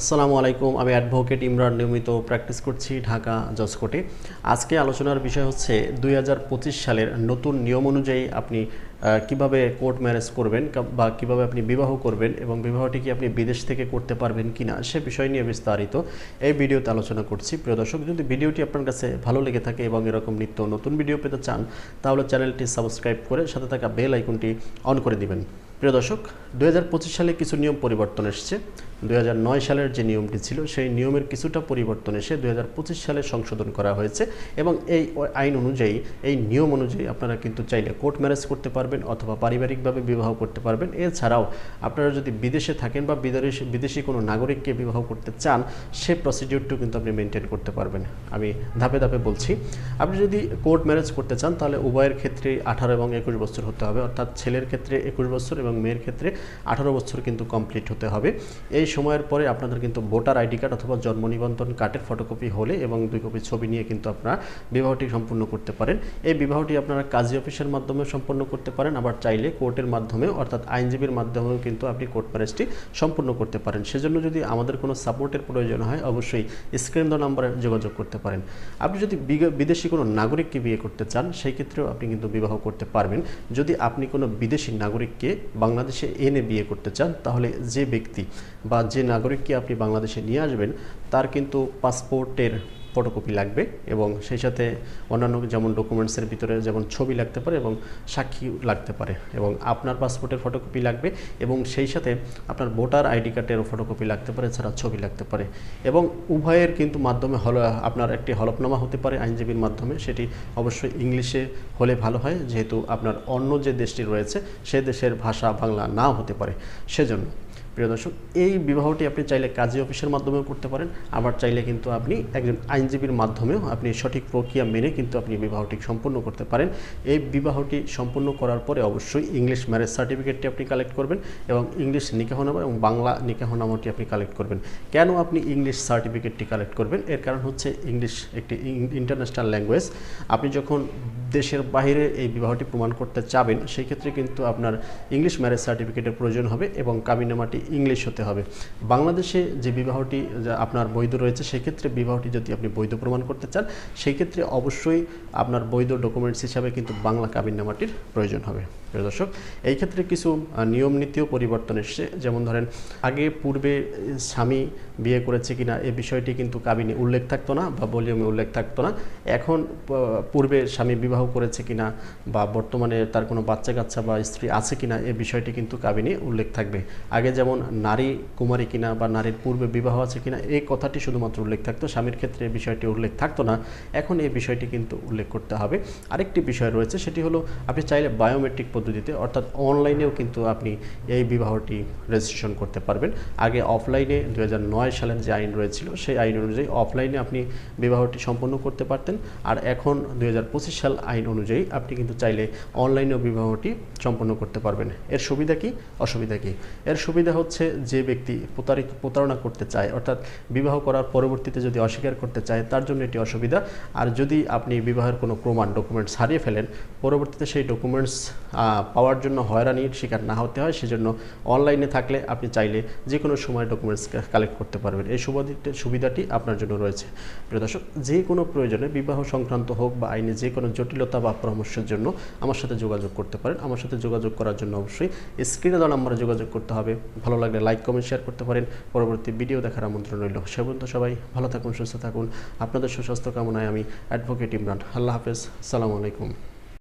আসসালামু আলাইকুম, আমি অ্যাডভোকেট ইমরান নিয়মিত প্র্যাকটিস করছি ঢাকা জজ কোর্টে আজকে আলোচনার বিষয় হচ্ছে দুই হাজার পঁচিশ সালের নতুন নিয়ম অনুযায়ী আপনি কীভাবে কোর্ট ম্যারেজ করবেন বা কীভাবে আপনি বিবাহ করবেন এবং বিবাহটি কি আপনি বিদেশ থেকে করতে পারবেন কিনা সে বিষয় নিয়ে বিস্তারিত এই ভিডিওতে আলোচনা করছি। প্রিয় দর্শক, যদি ভিডিওটি আপনার কাছে ভালো লেগে থাকে এবং এরকম নিত্য নতুন ভিডিও পেতে চান, তাহলে চ্যানেলটি সাবস্ক্রাইব করে সাথে থাকা বেল আইকনটি অন করে দিবেন। প্রিয় দর্শক, দুই হাজার পঁচিশ সালে কিছু নিয়ম পরিবর্তন এসেছে। দু হাজার নয় সালের যে নিয়মটি ছিল, সেই নিয়মের কিছুটা পরিবর্তন এসে দু হাজার পঁচিশ সালে সংশোধন করা হয়েছে এবং এই আইন অনুযায়ী, এই নিয়ম অনুযায়ী আপনারা কিন্তু চাইলে কোর্ট ম্যারেজ করতে পারবেন অথবা পারিবারিকভাবে বিবাহ করতে পারবেন। এছাড়াও আপনারা যদি বিদেশে থাকেন বা বিদেশি বিদেশি কোনো নাগরিককে বিবাহ করতে চান, সে প্রসিডিউরটিও কিন্তু আপনি মেনটেন করতে পারবেন। আমি ধাপে ধাপে বলছি, আপনি যদি কোর্ট ম্যারেজ করতে চান, তাহলে উভয়ের ক্ষেত্রে আঠারো এবং একুশ বছর হতে হবে। অর্থাৎ ছেলের ক্ষেত্রে একুশ বছর এবং মেয়ের ক্ষেত্রে আঠারো বছর কিন্তু কমপ্লিট হতে হবে। এই সময়ের পরে আপনাদের কিন্তু ভোটার আইডি কার্ড অথবা জন্ম নিবন্ধন কার্ডের ফটোকপি হলে এবং দুই কপি ছবি নিয়ে কিন্তু আপনারা বিবাহটি সম্পূর্ণ করতে পারেন। এই বিবাহটি আপনারা কাজী অফিসের মাধ্যমে সম্পন্ন করতে পারেন, আবার চাইলে কোর্টের মাধ্যমে অর্থাৎ আইনজীবীর মাধ্যমেও কিন্তু আপনি কোর্ট ম্যারেজটি সম্পূর্ণ করতে পারেন। সেজন্য যদি আমাদের কোনো সাপোর্টের প্রয়োজন হয়, অবশ্যই স্ক্রিন দ নাম্বারে যোগাযোগ করতে পারেন। আপনি যদি বিদেশি কোনো নাগরিককে বিয়ে করতে চান, সেই ক্ষেত্রেও আপনি কিন্তু বিবাহ করতে পারবেন। যদি আপনি কোনো বিদেশি নাগরিককে বাংলাদেশে এনে বিয়ে করতে চান, তাহলে যে ব্যক্তি বা যে নাগরিককে আপনি বাংলাদেশে নিয়ে আসবেন, তার কিন্তু পাসপোর্টের ফটোকপি লাগবে এবং সেই সাথে অন্যান্য যেমন ডকুমেন্টসের ভিতরে যেমন ছবি লাগতে পারে এবং সাক্ষী লাগতে পারে এবং আপনার পাসপোর্টের ফটোকপি লাগবে এবং সেই সাথে আপনার ভোটার আইডি কার্ডেরও ফটোকপি লাগতে পারে, এছাড়া ছবি লাগতে পারে এবং উভয়ের কিন্তু মাধ্যমে হল, আপনার একটি হলফনামা হতে পারে আইনজীবীর মাধ্যমে, সেটি অবশ্যই ইংলিশে হলে ভালো হয়, যেহেতু আপনার অন্য যে দেশটি রয়েছে, সে দেশের ভাষা বাংলা না হতে পারে। সেজন্য প্রিয় দর্শক, এই বিবাহটি আপনি চাইলে কাজী অফিসের মাধ্যমেও করতে পারেন, আবার চাইলে কিন্তু আপনি একজন আইনজীবীর মাধ্যমেও আপনি সঠিক প্রক্রিয়া মেনে কিন্তু আপনি বিবাহটি সম্পূর্ণ করতে পারেন। এই বিবাহটি সম্পূর্ণ করার পরে অবশ্যই ইংলিশ ম্যারেজ সার্টিফিকেটটি আপনি কালেক্ট করবেন এবং ইংলিশ নিকাহনামা এবং বাংলা নিকাহনামাটি আপনি কালেক্ট করবেন। কেন আপনি ইংলিশ সার্টিফিকেটটি কালেক্ট করবেন? এর কারণ হচ্ছে ইংলিশ একটি ইন্টারন্যাশনাল ল্যাঙ্গুয়েজ আপনি যখন দেশের বাহিরে এই বিবাহটি প্রমাণ করতে চাবেন, সেই ক্ষেত্রে কিন্তু আপনার ইংলিশ ম্যারেজ সার্টিফিকেটের প্রয়োজন হবে এবং কাবিনামাটি ইংলিশ হতে হবে। বাংলাদেশে যে বিবাহটি আপনার বৈধ রয়েছে সেক্ষেত্রে বিবাহটি যদি আপনি বৈধ প্রমাণ করতে চান, সেই ক্ষেত্রে অবশ্যই আপনার বৈধ ডকুমেন্টস হিসাবে কিন্তু বাংলা কাবিননামাটির প্রয়োজন হবে। প্রিয় দর্শক, এই ক্ষেত্রে কিছু নিয়ম নীতিও পরিবর্তন এসছে। যেমন ধরেন, আগে পূর্বে স্বামী বিয়ে করেছে কিনা এ বিষয়টি কিন্তু কাবিনে উল্লেখ থাকতো না বা ভলিউমে উল্লেখ থাকতো না। এখন পূর্বে স্বামী বিবাহ করেছে কিনা বা বর্তমানে তার কোনো বাচ্চা কাচ্চা বা স্ত্রী আছে কিনা এ বিষয়টি কিন্তু কাবিনে উল্লেখ থাকবে। আগে যেমন নারী কুমারী কিনা বা নারীর পূর্বে বিবাহ আছে কিনা এই কথাটি শুধুমাত্র উল্লেখ থাকতো। স্বামীর ক্ষেত্রে এই বিষয়টি উল্লেখ থাকতো না। এখন এই বিষয়টি কিন্তু উল্লেখ করতে হবে। আরেকটি বিষয় রয়েছে, সেটি হলো আপনি চাইলে বায়োমেট্রিক পদ্ধতিতে, অর্থাৎ অনলাইনেও কিন্তু আপনি এই বিবাহটি রেজিস্ট্রেশন করতে পারবেন। আগে অফলাইনে দু হাজার নয় সালের যে আইন রয়েছিল, সেই আইন অনুযায়ী অফলাইনে আপনি বিবাহটি সম্পন্ন করতে পারতেন। আর এখন দু হাজার পঁচিশ সাল আইন অনুযায়ী আপনি কিন্তু চাইলে অনলাইনেও বিবাহটি সম্পন্ন করতে পারবেন। এর সুবিধা কি? অসুবিধা কি? এর সুবিধা হচ্ছে যে ব্যক্তি প্রতারিত, প্রতারণা করতে চায়, অর্থাৎ বিবাহ করার পরবর্তীতে যদি অস্বীকার করতে চায়, তার জন্য এটি অসুবিধা। আর যদি আপনি বিবাহের কোনো প্রমাণ ডকুমেন্টস হারিয়ে ফেলেন, পরবর্তীতে সেই ডকুমেন্টস পাওয়ার জন্য হয়রানির শিকার না হতে হয়, সেজন্য অনলাইনে থাকলে আপনি চাইলে যে কোনো সময় ডকুমেন্টস কালেক্ট করতে পারবেন। এই সুবিধাটি সুবিধাটি আপনার জন্য রয়েছে। প্রিয় দর্শক যে কোনো প্রয়োজনে বিবাহ সংক্রান্ত হোক বা আইনে যে কোনো জটিলতা বা পরামর্শের জন্য আমার সাথে যোগাযোগ করতে পারেন। আমার সাথে যোগাযোগ করার জন্য অবশ্যই স্ক্রিনে দেওয়া নাম্বারে যোগাযোগ করতে হবে। ভালো লাগলে লাইক কমেন্ট শেয়ার করতে পারেন। পরবর্তী ভিডিও দেখার আমন্ত্রণ রইল। সে পর্যন্ত সবাই ভালো থাকুন, সুস্থ থাকুন। আপনাদের সুস্বাস্থ্য কামনায় আমি অ্যাডভোকেট ইমরান। আল্লাহ হাফেজ। সালামু আলাইকুম।